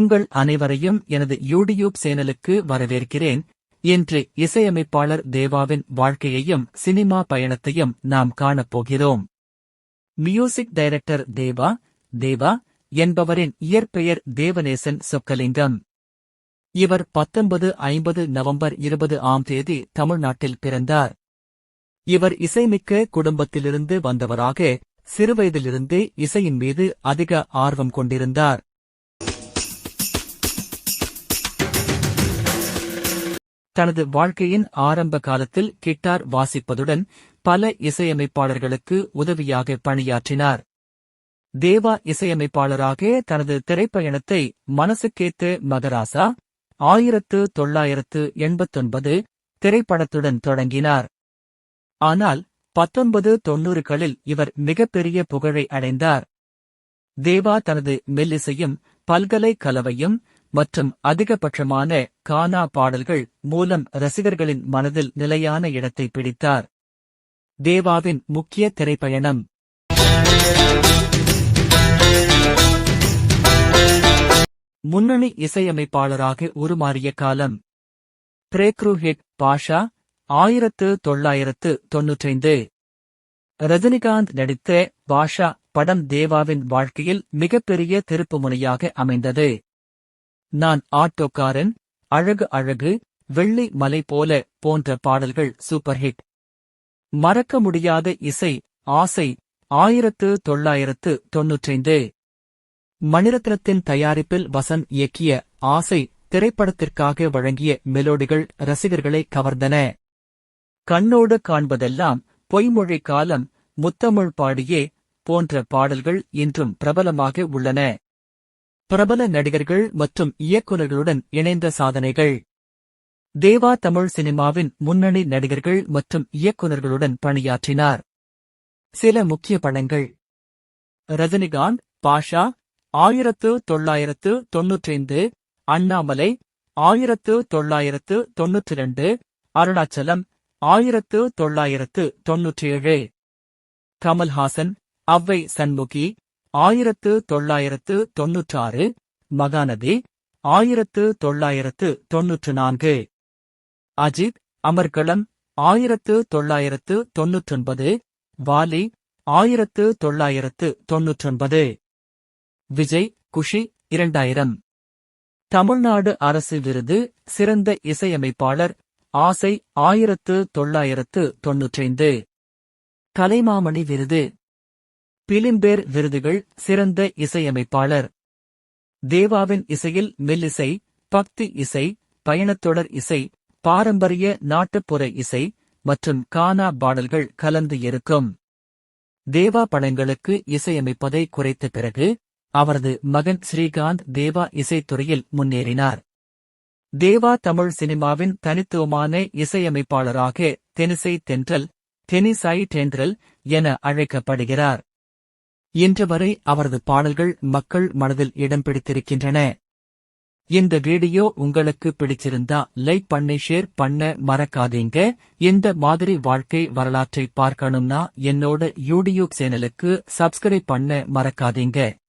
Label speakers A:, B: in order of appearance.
A: உங்கள் அனைவரையும் எனது யூடியூப் சேனலுக்கு வரவேற்கிறேன். இன்று இசையமைப்பாளர் தேவாவின் வாழ்க்கையையும் சினிமா பயணத்தையும் நாம் காணப்போகிறோம். மியூசிக் டைரக்டர் தேவா தேவா என்பவரின் இயற்பெயர் தேவநேசன் சொக்கலிங்கம். இவர் பத்தொன்பது ஐம்பது நவம்பர் இருபது ஆம் தேதி தமிழ்நாட்டில் பிறந்தார். இவர் இசைமிக்க குடும்பத்திலிருந்து வந்தவராக சிறுவயதிலிருந்தே இசையின் மீது அதிக ஆர்வம் கொண்டிருந்தார். தனது வாழ்க்கையின் ஆரம்ப காலத்தில் கிட்டார் வாசிப்பதுடன் பல இசையமைப்பாளர்களுக்கு உதவியாக பணியாற்றினார். தேவா இசையமைப்பாளராக தனது திரைப்பயணத்தை மனசுக்கேத்த மகராசா ஆயிரத்து தொள்ளாயிரத்து எண்பத்தொன்பது திரைப்படத்துடன் தொடங்கினார். ஆனால் பத்தொன்பது தொன்னூறுகளில் இவர் மிகப்பெரிய புகழை அடைந்தார். தேவா தனது மெல்லிசையும் பல்கலை கலவையும் மற்றும் அதிகபட்சமான கானா பாடல்கள் மூலம் ரசிகர்களின் மனதில் நிலையான இடத்தை பிடித்தார். தேவாவின் முக்கிய திரைப்பயணம். முன்னணி இசையமைப்பாளராக உருமாறிய காலம். பிரேக்ரு ஹிட் பாஷா ஆயிரத்து தொள்ளாயிரத்து தொன்னூற்றைந்து. ரஜினிகாந்த் நடித்த பாஷா படம் தேவாவின் வாழ்க்கையில் மிகப்பெரிய திருப்புமுனையாக அமைந்தது. நான் ஆட்டோக்காரன் அழகு அழகு வெள்ளி மலை போல போன்ற பாடல்கள் சூப்பர் ஹிட் மறக்க முடியாத இசை ஆசை ஆயிரத்து தொள்ளாயிரத்து தொன்னூற்றைந்து. மணிரத்னத்தின் தயாரிப்பில் வசன் இயக்கிய ஆசை திரைப்படத்திற்காக வழங்கிய மெலோடிகள் ரசிகர்களை கவர்ந்தன. கண்ணோடு காண்பதெல்லாம் பொய்மொழி காலம் முத்தமிழ் பாடியே போன்ற பாடல்கள் இன்றும் பிரபலமாக உள்ளன. பிரபல நடிகர்கள் மற்றும் இயக்குநர்களுடன் இணைந்த சாதனைகள். தேவா தமிழ் சினிமாவின் முன்னணி நடிகர்கள் மற்றும் இயக்குநர்களுடன் பணியாற்றினார். சில முக்கிய படங்கள். ரஜினிகாந்த் பாஷா ஆயிரத்து தொள்ளாயிரத்து தொன்னூற்றைந்து அண்ணாமலை ஆயிரத்து தொள்ளாயிரத்து தொன்னூற்றி இரண்டு அருணாச்சலம் ஆயிரத்து தொள்ளாயிரத்து தொன்னூற்றி ஏழு. கமல்ஹாசன் அவ்வை சண்முகி ஆயிரத்து தொள்ளாயிரத்து தொன்னூற்றாறு. மகாநதி ஆயிரத்து தொள்ளாயிரத்து தொன்னூற்று நான்கு. அஜித் அமர்களம் ஆயிரத்து தொள்ளாயிரத்து தொன்னூற்றொன்பது. வாலி ஆயிரத்து தொள்ளாயிரத்து தொன்னூற்றொன்பது. விஜய் குஷி இரண்டாயிரம். தமிழ்நாடு அரசு விருது சிறந்த இசையமைப்பாளர் ஆசை ஆயிரத்து தொள்ளாயிரத்து தொன்னூற்றைந்து. கலைமாமணி விருது பிலிம்பேர் விருதுகள் சிறந்த இசையமைப்பாளர். தேவாவின் இசையில் மெல்லிசை பக்தி இசை பயணத்தொடர் இசை பாரம்பரிய நாட்டுப்புற இசை மற்றும் கானா பாடல்கள் கலந்து இருக்கும். தேவா படங்களுக்கு இசையமைப்பதை குறைத்த பிறகு அவரது மகன் ஸ்ரீகாந்த் தேவா இசைத்துறையில் முன்னேறினார். தேவா தமிழ் சினிமாவின் தனித்துவமான இசையமைப்பாளராக தெனிசை தென்றல் தெனிசை டென்றல் என அழைக்கப்படுகிறார். இன்று வரை அவரது பாடல்கள் மக்கள் மனதில் இடம் பிடித்திருக்கின்றன. இந்த வீடியோ உங்களுக்கு பிடிச்சிருந்தா லைக் பண்ணி ஷேர் பண்ண மறக்காதீங்க. இந்த மாதிரி வாழ்க்கை வரலாற்றை பார்க்கணும்னா என்னோட யூடியூப் சேனலுக்கு சப்ஸ்கிரைப் பண்ண மறக்காதீங்க.